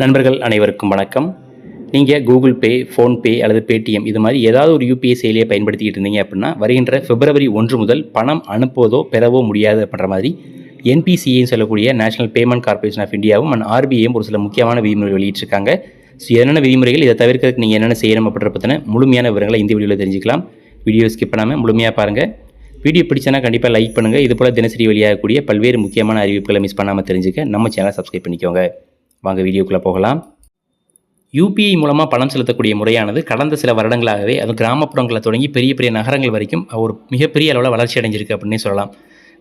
நண்பர்கள் அனைவருக்கும் வணக்கம். நீங்கள் கூகுள் பே ஃபோன்பே அல்லது பேடிஎம் இது மாதிரி ஏதாவது ஒரு யூபிஐ செயலியை பயன்படுத்திக்கிட்டு இருந்தீங்க அப்படின்னா வருகின்ற பிப்ரவரி ஒன்று முதல் பணம் அனுப்புவதோ பெறவோ முடியாது அப்படின்ற மாதிரி என்பிசிஏன்னு சொல்லக்கூடிய நேஷனல் பேமெண்ட் கார்ப்பரேஷன் ஆஃப் இந்தியாவும் அண்ட் ஆர்பிஐயும் ஒரு சில முக்கியமான விதிமுறை வெளியிட்டிருக்காங்க. ஸோ என்னென்ன விதிமுறைகள் இதை தவிர்க்கிறதுக்கு நீங்கள் என்னென்ன செய்யணும் அப்படின்ற பற்றின முழுமையான விவரங்களை இந்த வீடியோவில் தெரிஞ்சுக்கலாம். வீடியோ ஸ்கிப் பண்ணாமல் முழுமையாக பாருங்கள் வீடியோ பிடிச்சனா கண்டிப்பாக லைக் பண்ணுங்கள் இது போல் தினசரி வெளியாகக்கூடிய பல்வேறு முக்கியமான அறிவிப்புகளை மிஸ் பண்ணாமல் தெரிஞ்சுக்க நம்ம சேனலை சப்ஸ்கிரைப் பண்ணிக்கோங்க. வாங்க வீடியோக்குள்ளே போகலாம். யூபிஐ மூலமாக பணம் செலுத்தக்கூடிய முறையானது கடந்த சில வருடங்களாகவே அது கிராமப்புறங்களை தொடங்கி பெரிய பெரிய நகரங்கள் வரைக்கும் ஒரு மிகப்பெரிய அளவில் வளர்ச்சி அடைஞ்சிருக்கு அப்படின்னு சொல்லலாம்.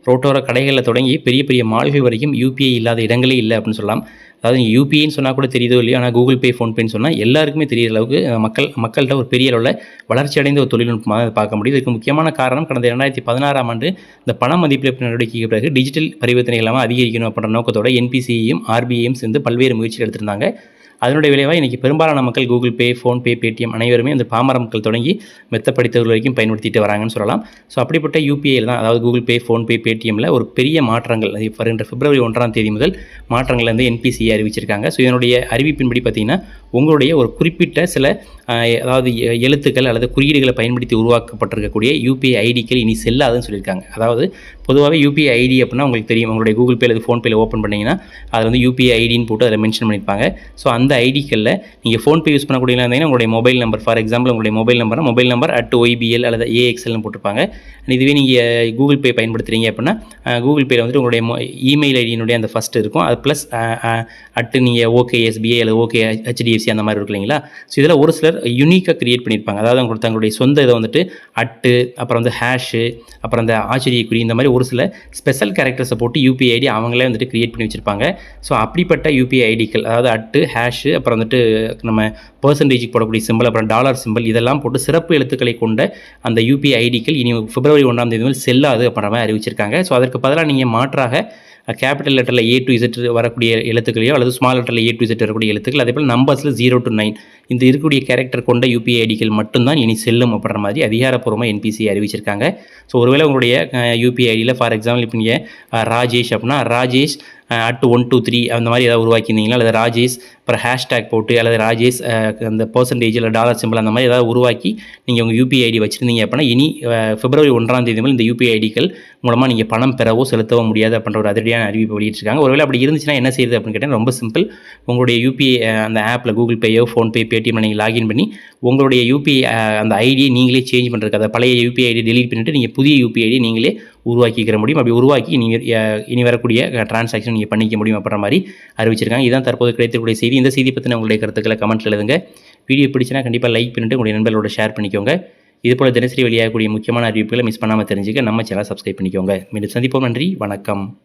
ரோட்டோர கடைகளில் தொடங்கி பெரிய பெரிய மால்கள் வரைக்கும் யூபிஐ இல்லாத இடங்களே இல்லை அப்படின்னு சொல்லலாம். அதாவது யூபிஐன்னு சொன்னால் கூட தெரியுதோ இல்லையோ ஆனால் கூகுள் பே ஃபோன்பேன்னு சொன்னால் எல்லாருக்குமே தெரியிற அளவுக்கு மக்கள் மக்கள்கிட்ட ஒரு பெரிய அளவில் வளர்ச்சி அடைந்த ஒரு தொழில்நுட்பமாக அதை பார்க்க முடியுது. இதுக்கு முக்கியமான காரணம் கடந்த இரண்டாயிரத்தி பதினாறாம் ஆண்டு இந்த பண மதிப்பிழப்பு நடவடிக்கைக்கு பிறகு டிஜிட்டல் பரிவர்த்தனை இல்லாமல் அதிகரிக்கணும் அப்படின்ற நோக்கத்தோட என்பிசியும் ஆர்பிஐயும் சேர்ந்து பல்வேறு முயற்சிகள் எடுத்திருந்தாங்க. அதனுடைய விளைவாக இன்றைக்கி பெரும்பாலான மக்கள் கூகுள் பே ஃபோன்பே பேடிஎம் அனைவருமே அந்த பாமர மக்கள் தொடங்கி மெத்த படித்தவர்கள் வரைக்கும் பயன்படுத்திட்டு வராங்கன்னு சொல்லலாம். ஸோ அப்படிப்பட்ட யூபிஐயில் தான் அதாவது கூகுள் பே ஃபோன்பே பேடிஎம்மில் ஒரு பெரிய மாற்றங்கள் அது வருகின்ற பிப்ரவரி ஒன்றாம் தேதி முதல் மாற்றங்கள் வந்து என்பிசிஐ அறிவிச்சிருக்காங்க. ஸோ இதனுடைய அறிவிப்பின்படி பார்த்தீங்கன்னா உங்களுடைய ஒரு குறிப்பிட்ட சில அதாவது எ- எழுத்துக்கள் அல்லது குறியீடுகளை பயன்படுத்தி உருவாக்கப்பட்டிருக்கக்கூடிய யூபிஐ ஐடிக்கள் இனி செல்லாதுன்னு சொல்லியிருக்காங்க. அதாவது பொதுவாகவே யூபிஐ ஐடி அப்படின்னா உங்களுக்கு தெரியும். உங்களுடைய கூகுள் பே அல்லது ஃபோன்பேல ஓப்பன் பண்ணிங்கன்னா அதில் வந்து யூபிஐ ஐடின்னு போட்டு அதில் மென்ஷன் பண்ணியிருப்பாங்க. ஸோ அந்த ஐடிக்களில் நீங்கள் ஃபோன்பே யூஸ் பண்ணக்கூடிய இருந்தீங்கன்னா உங்களுடைய மொபைல் நம்பர் ஃபார் எக்ஸாம்பிள் உங்களுடைய mobile number mobile number at YBL அல்லது ஏஎக்ஸ்எல்னு போட்டிருப்பாங்க. இதுவே நீங்கள் கூகுள் பே பயன்படுத்துகிறீங்க அப்படின்னா கூகுள் பேயில் வந்துட்டு உங்களுடைய இமெயில் ஐடியினுடைய அந்த ஃபஸ்ட் இருக்கும். அது ப்ளஸ் அட்டு நீங்கள் ஓகே எஸ்பிஐ அல்லது ஓகே ஹெச்டிஎஃப்சி அந்த மாதிரி இருக்கு இல்லைங்களா? ஸோ இதில் ஒரு சிலர் யூனிக்காக கிரியேட் பண்ணியிருப்பாங்க. அதாவது அவங்களுக்கு தங்களுடைய சொந்த இதை வந்துட்டு அட்டு அப்புறம் வந்து ஹேஷு அப்புறம் அந்த ஆச்சரியக்குறி இந்த மாதிரி ஒரு சில ஸ்பெஷல் கேரக்டர்ஸை போட்டு யூபிஐ ஐடி அவங்களே வந்துட்டு க்ரியேட் பண்ணி வச்சுருப்பாங்க. ஸோ அப்படிப்பட்ட யூபிஐ ஐடிக்கள் அதாவது அட்டு ஹேஷு அப்புறம் வந்துட்டு நம்ம பர்சன்டேஜுக்கு போடக்கூடிய சிம்பிள் அப்புறம் டாலர் சிம்பிள் இதெல்லாம் போட்டு சிறப்பு எழுத்துக்களை கொண்ட அந்த யூபிஐ ஐடிக்கள் இனி பிப்ரவரி ஒன்றாம் தேதி முதல் செல்லாது அப்படின்ற மாதிரி அறிவிச்சிருக்காங்க. ஸோ அதற்கு பதிலாக நீங்கள் மாற்றாக கேபிட்டல் லெட்டரில் ஏ டு இசட் வரக்கூடிய எழுத்துக்களையோ அல்லது ஸ்மால் லெட்டரில் ஏ டு இசட் வரக்கூடிய எழுத்துக்கள் அதே போல் நம்பர்ஸில் ஜீரோ டு நைன் இந்த இருக்கக்கூடிய கேரக்டர் கொண்ட யூபிஐ ஐடிகள் மட்டும்தான் இனி செல்லும் அப்படின்ற மாதிரி அதிகாரப்பூர்வமாக என்பிசி அறிவிச்சிருக்காங்க. ஸோ ஒருவேளை உங்களுடைய யூபிஐ ஐடியில் ஃபார் எக்ஸாம்பிள் இப்போ நீங்கள் ராஜேஷ் அப்படின்னா Rajesh at one two three அந்த மாதிரி ஏதாவது உருவாக்கியிருந்தீங்களா? அல்லது ராஜேஷ் அப்புறம் ஹேஷ்டேக் போட்டு அல்லது ராஜேஷ் அந்த பர்சன்டேஜ் இல்லை டாலர் சிம்பிள் அந்த மாதிரி ஏதாவது உருவாக்கி நீங்கள் உங்கள் யூபிஐ ஐடி வச்சுருந்தீங்க அப்படின்னா இனி பிப்ரவரி ஒன்றாம் தேதி முதல் இந்த யூபிஐ ஐடிகள் மூலமாக நீங்கள் பணம் பெறவோ செலுத்தவோ முடியாது அப்படின்ற ஒரு அதிரடியான அறிவிப்பு வெளியிட்டிருக்காங்க. ஒருவேளை அப்படி இருந்துச்சுன்னா என்ன செய்யுது அப்படின்னு கேட்டால் ரொம்ப சிம்பிள் உங்களுடைய யூபிஐ அந்த ஆப்பில் கூகுள் பேயோ ஃபோன்பே பேடிஎம் நீங்கள் லாகின் பண்ணி உங்களுடைய யூபிஐ அந்த ஐடியை நீங்களே சேஞ்ச் பண்ணுறதுக்கு அதை பழைய யூபிஐ ஐடி delete பண்ணிவிட்டு நீங்கள் புதிய யூபிஐ ஐடி நீங்களே உருவாக்கிக்கிற முடியும். அப்படி உருவாக்கி நீங்கள் இனி வரக்கூடிய டிரான்சாக்ஷன் நீங்கள் பண்ணிக்க முடியும் அப்படின்ற மாதிரி அறிவிச்சிருக்காங்க. இதுதான் தற்போது கிடைத்திருக்கக்கூடிய செய்தி. இந்த செய்தி பற்றின உங்களுடைய கருத்துக்களை கமெண்ட்டில் எழுதுங்க. வீடியோ பிடிச்சினா கண்டிப்பாக லைக் பண்ணிட்டு உங்களுடைய நண்பர்களோட ஷேர் பண்ணிக்கோங்க. இது போல் தினசரி வெளியாகக்கூடிய முக்கியமான அறிவிப்புகளை மிஸ் பண்ணாமல் தெரிஞ்சுக்க நம்ம சேனல் சப்ஸ்கிரைப் பண்ணிக்கோங்க. மீண்டும் சந்திப்போம். நன்றி. வணக்கம்.